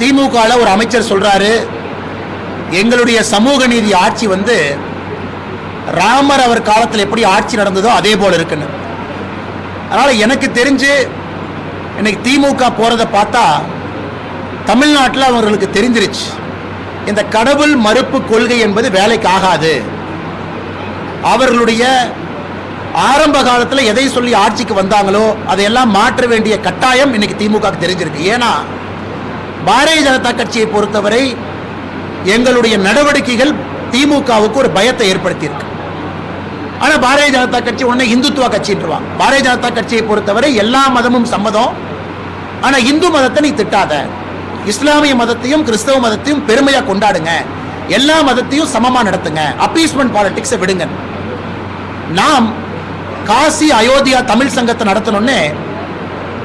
திமுகவில் ஒரு அமைச்சர் சொல்றாரு எங்களுடைய சமூக நீதி ஆட்சி வந்து ராமர் அவர் காலத்தில் எப்படி ஆட்சி நடந்ததோ அதே போல இருக்குன்னு. அதனால எனக்கு தெரிஞ்சு இன்னைக்கு திமுக போறத பார்த்தா தமிழ்நாட்டில் அவர்களுக்கு தெரிஞ்சிருச்சு. இந்த கடவுள் மறுப்பு கொள்கை என்பது வேலைக்கு ஆகாது. அவர்களுடைய ஆரம்ப காலத்தில் எதை சொல்லி ஆட்சிக்கு வந்தாங்களோ அதையெல்லாம் மாற்ற வேண்டிய கட்டாயம் இன்னைக்கு திமுக தெரிஞ்சிருக்கு. ஏன்னா பாரதிய ஜனதா கட்சியை பொறுத்தவரை எங்களுடைய நடவடிக்கைகள் திமுகவுக்கு ஒரு பயத்தை ஏற்படுத்தியிருக்கு. ஆனால் பாரதிய ஜனதா கட்சி உடனே இந்துத்துவ கட்சின்றுவாங்க. பாரதிய ஜனதா கட்சியை பொறுத்தவரை எல்லா மதமும் சம்மதம். ஆனால் இந்து மதத்தை நீ திட்டாத. இஸ்லாமிய மதத்தையும் கிறிஸ்தவ மதத்தையும் பெருமையாக கொண்டாடுங்க. எல்லா மதத்தையும் சமமாக நடத்துங்க. அப்பீஸ்மெண்ட் பாலிடிக்ஸை விடுங்க. நாம் காசி அயோத்தியா தமிழ் சங்கத்தை நடத்தணும்னே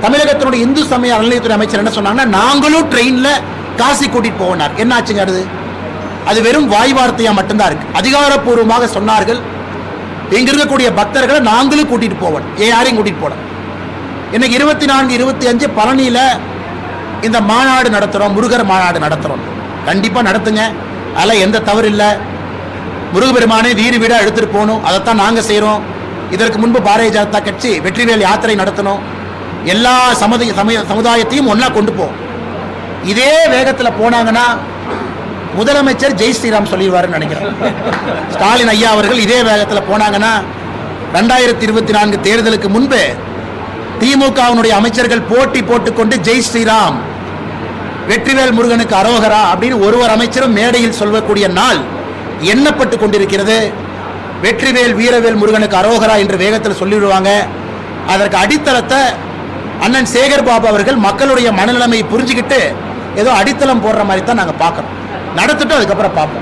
தமிழகத்தினுடைய இந்து சமய அறநிலையத்துறை அமைச்சர் என்ன சொன்னாங்கன்னா நாங்களும் ட்ரெயினில் காசி கூட்டிட்டு போனார் என்ன ஆச்சுங்க அது? அது வெறும் வாய் வார்த்தையாக மட்டும்தான் இருக்கு. அதிகாரப்பூர்வமாக சொன்னார்கள் இங்க இருக்கக்கூடிய பக்தர்களை நாங்களும் கூட்டிட்டு போவோம். ஏன் யாரையும் கூட்டிட்டு போல? இன்னைக்கு இருபத்தி நான்கு இருபத்தி அஞ்சு பழனியில இந்த மாநாடு நடத்துறோம் முருகர் மாநாடு நடத்துறோம். கண்டிப்பா நடத்துங்க. அதில் எந்த தவறு இல்லை. முருகபெருமானே வீடு வீடா எடுத்துட்டு போகணும். அதைத்தான் நாங்க செய்கிறோம் இதற்கு முன்பு பாரதிய ஜனதா கட்சி வெற்றிவேல் யாத்திரை நடத்தணும். எல்லா சமுதாய சமய சமுதாயத்தையும் ஒன்றா கொண்டு போவோம் இதே வேகத்தில் போனாங்கன்னா முதலமைச்சர் ஜெய் ஸ்ரீராம் சொல்லிடுவாருன்னு நினைக்கிறேன். ஸ்டாலின் ஐயா அவர்கள் இதே வேகத்தில் போனாங்கன்னா ரெண்டாயிரத்தி இருபத்தி நான்கு தேர்தலுக்கு முன்பு திமுகவினுடைய அமைச்சர்கள் போட்டி போட்டுக்கொண்டு ஜெய் ஸ்ரீராம் வெற்றிவேல் முருகனுக்கு அரோகரா அப்படின்னு ஒருவர் அமைச்சரும் மேடையில் சொல்லக்கூடிய நாள் எண்ணப்பட்டு கொண்டிருக்கிறது. வெற்றிவேல் வீரவேல் முருகனுக்கு அரோகரா என்று வேகத்தில் சொல்லிவிடுவாங்க அதற்கு அடித்தளத்தை அண்ணன் சேகர் பாபு அவர்கள் மக்களுடைய மனநிலைமையை புரிஞ்சுக்கிட்டு ஏதோ அடித்தளம் போடுற மாதிரி தான் நாங்கள் பார்க்குறோம். நடத்திட்டு அதுக்கப்புறம் பார்ப்போம்.